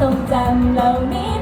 ทรงจำเหล่านี้